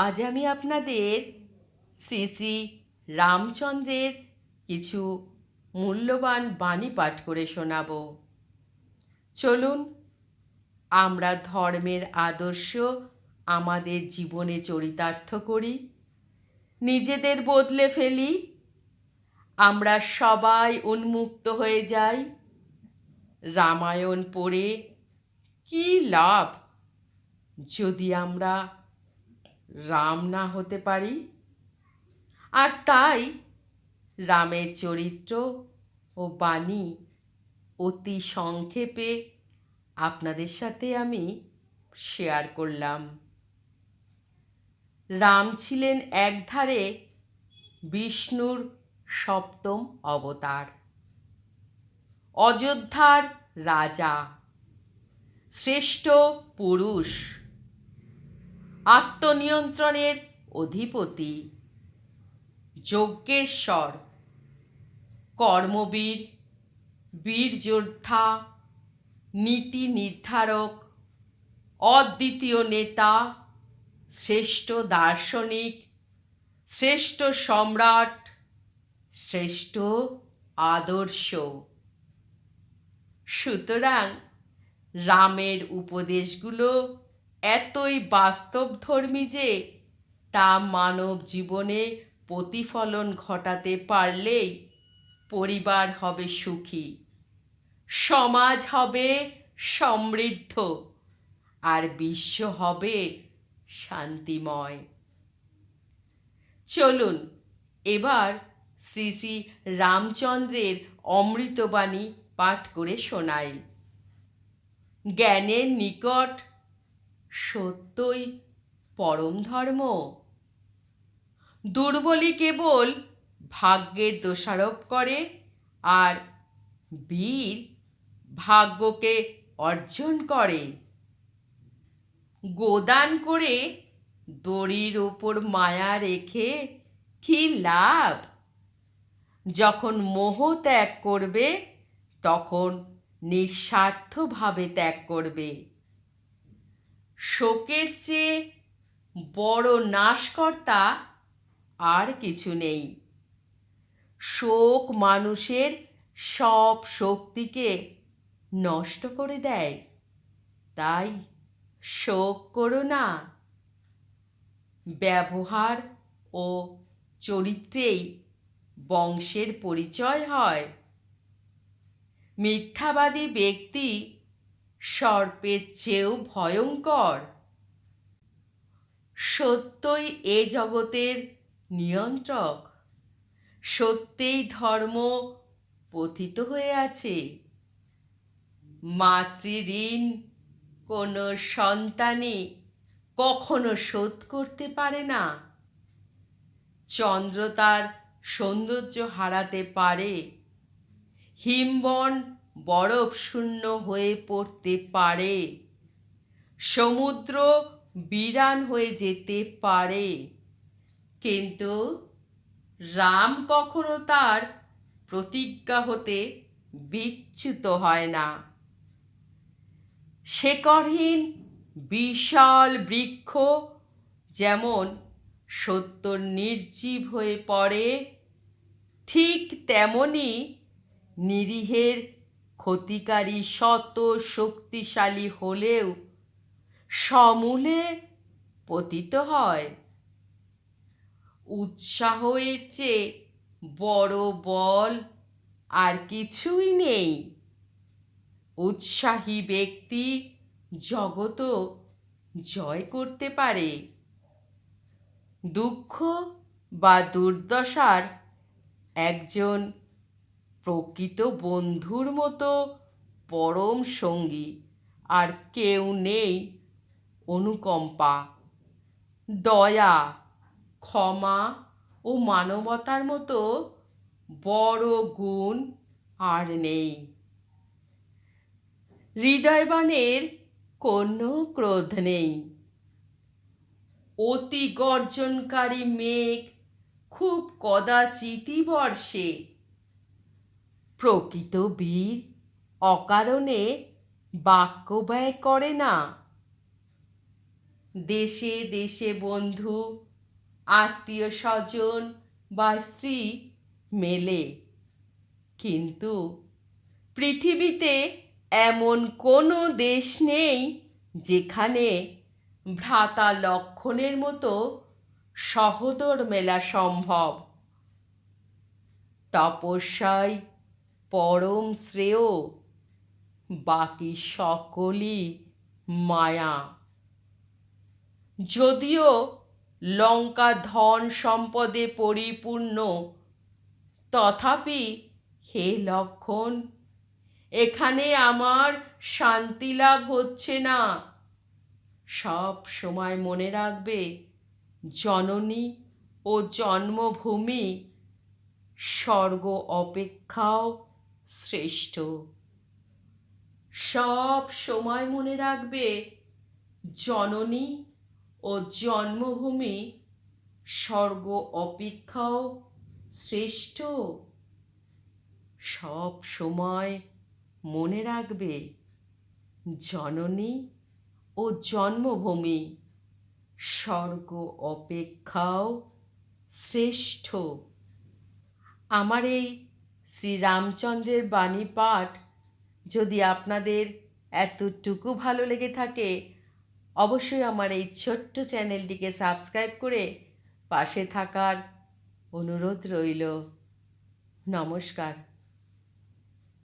আজ আমি আপনাদের শ্রী শ্রী রামচন্দ্রের কিছু মূল্যবান বাণী পাঠ করে শোনাব। চলুন, আমরা ধর্মের আদর্শ আমাদের জীবনে চরিতার্থ করি, নিজেদের বদলে ফেলি, আমরা সবাই উন্মুক্ত হয়ে যাই, রামায়ণ পড়ে কি লাভ? যদি আমরা রাম না হতে পারি? আর তাই রামের চরিত্র ও বাণী অতি সংক্ষেপে আপনাদের সাথে আমি শেয়ার করলাম। রাম ছিলেন একধারে বিষ্ণুর সপ্তম অবতার, অযোধ্যার রাজা, শ্রেষ্ঠ পুরুষ। আত্মনিয়ন্ত্রণের অধিপতি যজ্ঞেশ্বর। কর্মবীর, বীর যোদ্ধা, নীতি নির্ধারক, অদ্বিতীয় নেতা, শ্রেষ্ঠ দার্শনিক, শ্রেষ্ঠ সম্রাট, শ্রেষ্ঠ আদর্শ। সুতরাং রামের উপদেশগুলো এতই বাস্তবধর্মী যে তা মানব জীবনে প্রতিফলন ঘটাতে পারলেই পরিবার হবে সুখী, সমাজ হবে সমৃদ্ধ আর বিশ্ব হবে শান্তিময়। চলুন এবার শ্রী শ্রী রামচন্দ্রের অমৃতবাণী পাঠ করে শোনাই। জ্ঞানের নিকট সত্যই পরম ধর্ম। দুর্বলই কেবল ভাগ্যের দোষারোপ করে আর বীর ভাগ্যকে অর্জন করে। গোদান করে দড়ির ওপর মায়া রেখে কি লাভ? যখন মোহ ত্যাগ করবে, তখন নিঃস্বার্থভাবে ত্যাগ করবে। শোকের চেয়ে বড় নাশকর্তা আর কিছু নেই। শোক মানুষের সব শক্তিকে নষ্ট করে দেয়। তাই শোক করো না। ব্যবহার ও চরিত্রেই বংশের পরিচয় হয়। মিথ্যাবাদী ব্যক্তি সর্পের চেয়েও ভয়ঙ্কর। সত্যই এ জগতের নিয়ন্ত্রক। সত্যিই ধর্ম পতিত হয়ে আছে। মাতৃঋণ কোনো সন্তানই কখনো শোধ করতে পারে না। চন্দ্র তার সৌন্দর্য হারাতে পারে। হিমবন বরফ শূন্য হয়ে পড়তে পারে। সমুদ্র বিরান হয়ে যেতে পারে। কিন্তু রাম কখনো তার প্রতিজ্ঞা হতে বিচ্যুত হয় না। শেকড়হীন বিশাল বৃক্ষ যেমন সত্য নির্জীব হয়ে পড়ে, ঠিক তেমনি নিরীহের ক্ষতিকারী শত শক্তিশালী হলেও সমূলে পতিত হয়। উৎসাহের চেয়ে বড় বল আর কিছুই নেই। উৎসাহী ব্যক্তি জগত জয় করতে পারে। দুঃখ বা দুর্দশার একজন প্রকৃত বন্ধুর মতো পরম সঙ্গী, আর কেউ নেই অনুকম্পা। দয়া, ক্ষমা ও মানবতার মতো বড় গুণ আর নেই। হৃদয়বানের কোনো ক্রোধ নেই। অতি গর্জনকারী মেঘ খুব কদাচিতই বর্ষে প্রকৃত বীর অকারণে বাক্য ব্যয় করে না। দেশে দেশে বন্ধু, আত্মীয় স্বজন বা স্ত্রী মেলে। কিন্তু পৃথিবীতে এমন কোনো দেশ নেই যেখানে ভ্রাতা লক্ষণের মতো সহদর মেলা সম্ভব। তপস্যায় পরম শ্রেয়, বাকি সকলই মায়া। যদিও লঙ্কা ধন সম্পদে পরিপূর্ণ, তথাপি হে লক্ষণ, এখানে আমার শান্তি লাভ হচ্ছে না। সব সময় মনে রাখবে, জননী ও জন্মভূমি স্বর্গ অপেক্ষাও শ্রেষ্ঠ। সব সময় মনে রাখবে, জননী ও জন্মভূমি স্বর্গ অপেক্ষাও শ্রেষ্ঠ। সব সময় মনে রাখবে, জননী ও জন্মভূমি স্বর্গ অপেক্ষাও শ্রেষ্ঠ। আমার এই শ্রীরামচন্দ্রের বাণী পাঠ যদি আপনাদের এতটুকু ভালো লেগে থাকে, অবশ্যই আমার এই ছোট্ট চ্যানেলটিকে সাবস্ক্রাইব করে পাশে থাকার অনুরোধ রইল। নমস্কার।